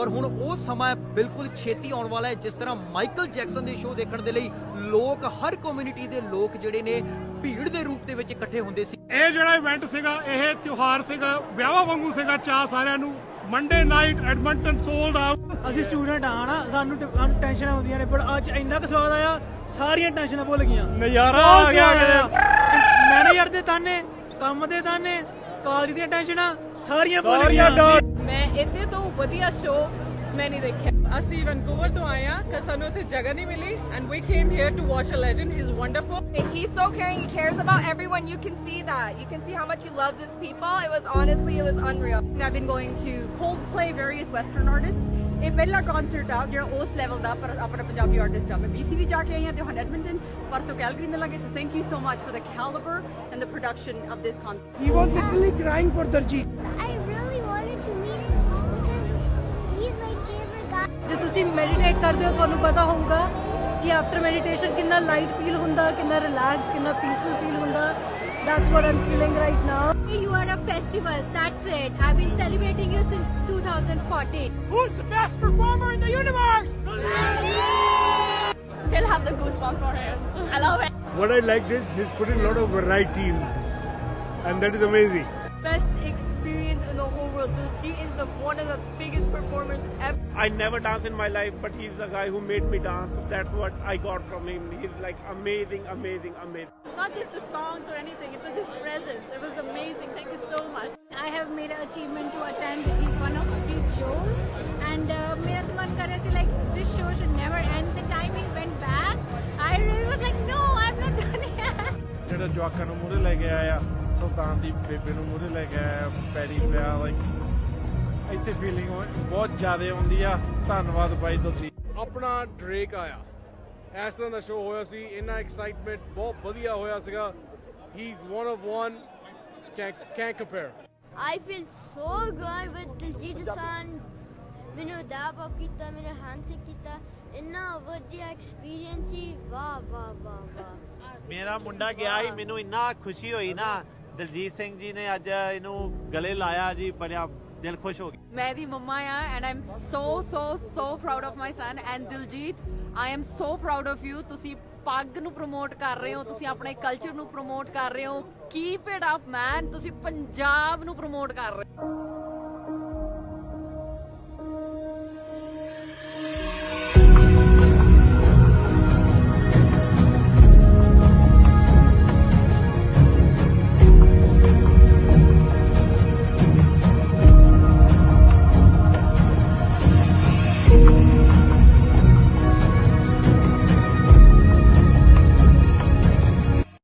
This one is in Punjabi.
ਔਰ ਹੁਣ ਉਹ ਸਮਾਂ ਬਿਲਕੁਲ ਛੇਤੀ ਆਉਣ ਵਾਲਾ ਹੈ ਜਿਸ ਤਰ੍ਹਾਂ ਮਾਈਕਲ ਜੈਕਸਨ ਦੇ ਸ਼ੋਅ ਦੇਖਣ ਦੇ ਲਈ ਲੋਕ ਹਰ ਕਮਿਊਨਿਟੀ ਦੇ ਲੋਕ ਜਿਹੜੇ ਨੇ ਭੀੜ ਦੇ ਰੂਪ ਦੇ ਵਿੱਚ ਇਕੱਠੇ ਹੁੰਦੇ ਸੀ ਇਹ ਜਿਹੜਾ ਇਵੈਂਟ ਸੀਗਾ ਇਹ ਤਿਉਹਾਰ ਸੀਗਾ ਵਿਆਹਾਂ ਵਾਂਗੂ ਸੀਗਾ ਚਾਹ ਸਾਰਿਆਂ ਨੂੰ Monday night Edmonton sold out ਅਸੀਂ ਸਟੂਡੈਂਟ ਆ ਨਾ ਸਾਨੂੰ ਟੈਨਸ਼ਨ ਆਉਂਦੀਆਂ ਨੇ ਪਰ ਅੱਜ ਇੰਨਾ ਕੁ ਸਵਾਦ ਆਇਆ ਸਾਰੀਆਂ ਟੈਨਸ਼ਨਾਂ ਭੁੱਲ ਗਈਆਂ ਨਜ਼ਾਰਾ ਆ ਗਿਆ ਮੈਨੇਜਰ ਦੇ ਤਾਨੇ ਕੰਮ ਦੇ ਤਾਨੇ ਕਾਲਜ ਦੀਆਂ ਟੈਨਸ਼ਨਾਂ ਸਾਰੀਆਂ ਭੁੱਲ ਗਈਆਂ ਮੈਂ ਇੱਥੇ ਤੋਂ ਵਧੀਆ ਸ਼ੋਅ ਮੈਂ ਨਹੀਂ ਦੇਖਿਆ ਅਸੀਂ ਵੈਂਕੂਵਰ ਤੋਂ ਆਏ ਆ ਕਿ ਸਾਨੂੰ ਉੱਥੇ ਜਗ੍ਹਾ ਨਹੀਂ ਮਿਲੀ and we came here to watch a legend he is wonderful he is so caring he cares about everyone you can see that you can see how much he loves his people it was honestly it was unreal I've been going to Coldplay various western artists ਇਹ ਪਹਿਲਾ ਕਨਸਰਟ ਆ ਜਿਹੜਾ ਉਸ ਲੈਵਲ ਦਾ ਪਰ ਆਪਣਾ ਪੰਜਾਬੀ ਆਰਟਿਸਟ ਆ ਮੈਂ ਬੀਸੀ ਵੀ ਜਾ ਕੇ ਆਈ ਆ ਤੇ ਹੁਣ ਐਡਮਿੰਟਨ ਪਰਸੋਂ ਕੈਲਗਰੀ ਮਿਲਾਂਗੇ so thank you so much for the calibre and the production of this concert he was literally crying for ਦਰਜੀਤ ਆਈ ਜੇ ਤੁਸੀਂ ਮੈਡੀਟੇਟ ਕਰਦੇ ਹੋ ਤੁਹਾਨੂੰ ਪਤਾ ਹੋਊਗਾ ਕਿ ਆਫਟਰ ਮੈਡੀਟੇਸ਼ਨ ਕਿੰਨਾ ਲਾਈਟ ਫੀਲ ਹੁੰਦਾ ਕਿੰਨਾ ਰਿਲੈਕਸ ਕਿੰਨਾ ਪੀਸਫੁਲ ਫੀਲ ਹੁੰਦਾ that's what I'm feeling right now you are a festival that's it I have been celebrating you ਸਿ ンス2014 ਹੂ is the best performer in the universe still have the goosebumps on him I love it what I like this he putting lot of variety in this and that is amazing best in the whole world. He is the one of the biggest performers ever. I never danced in my life, but he's the guy who made me dance. That's what I got from him. He's like amazing, amazing, amazing. It's not just the songs or anything. It was his presence. It was amazing. Thank you so much. I have made an achievement to attend one of these shows, and uh, मेरा like this show should never end. The timing went back. I really was like, no, i am not done it. मेरा जॉक करने मुझे लगे आया. ਸੁਲਤਾਨ ਦੀ ਬੇਬੇ ਨੂੰ ਮੂਰੇ ਲੈ ਕੇ ਆਇਆ ਪੈਰੀ ਪਿਆ ਲਾਈਕ ਇੱਥੇ ਫੀਲਿੰਗ ਬਹੁਤ ਜ਼ਿਆਦਾ ਆਉਂਦੀ ਆ ਧੰਨਵਾਦ ਬਾਈ ਤੁਸੀਂ ਆਪਣਾ ਡ੍ਰੇਕ ਆਇਆ ਐਸ ਤਰ੍ਹਾਂ ਦਾ ਸ਼ੋਅ ਹੋਇਆ ਸੀ ਇੰਨਾ ਐਕਸਾਈਟਮੈਂਟ ਬਹੁਤ ਵਧੀਆ ਹੋਇਆ ਸੀਗਾ he is one of one can compare I feel so good with Diljit ਸਾਨ ਮੈਨੂੰ ਦਾਪ ਆਪ ਕੀਤਾ ਮੇਰੇ ਹੈਂਡ ਕੀਤਾ ਇੰਨਾ ਵਧੀਆ ਐਕਸਪੀਰੀਅੰਸ ਸੀ ਵਾਹ ਵਾਹ ਵਾਹ ਵਾਹ ਮੇਰਾ ਮੁੰਡਾ ਗਿਆ ਹੀ ਮੈਨੂੰ ਇੰਨਾ ਖੁਸ਼ੀ ਹੋਈ ਨਾ ਦਲਜੀਤ ਸਿੰਘ ਜੀ ਨੇ ਅੱਜ ਇਹਨੂੰ ਗਲੇ ਲਾਇਆ ਜੀ ਬੜਾ ਦਿਲ ਖੁਸ਼ ਹੋ ਗਿਆ ਮੈਂ ਦੀ ਮੰਮਾ ਆ and I'm so so so proud of my son and Diljit I am so proud of you ਤੁਸੀਂ ਪੱਗ ਨੂੰ ਪ੍ਰਮੋਟ ਕਰ ਰਹੇ ਹੋ ਤੁਸੀਂ ਆਪਣੇ ਕਲਚਰ ਨੂੰ ਪ੍ਰਮੋਟ ਕਰ ਰਹੇ ਹੋ ਕੀਪ ਇਟ ਅਪ ਮੈਨ ਤੁਸੀਂ ਪੰਜਾਬ ਨੂੰ ਪ੍ਰਮੋਟ ਕਰ ਰਹੇ ਹੋ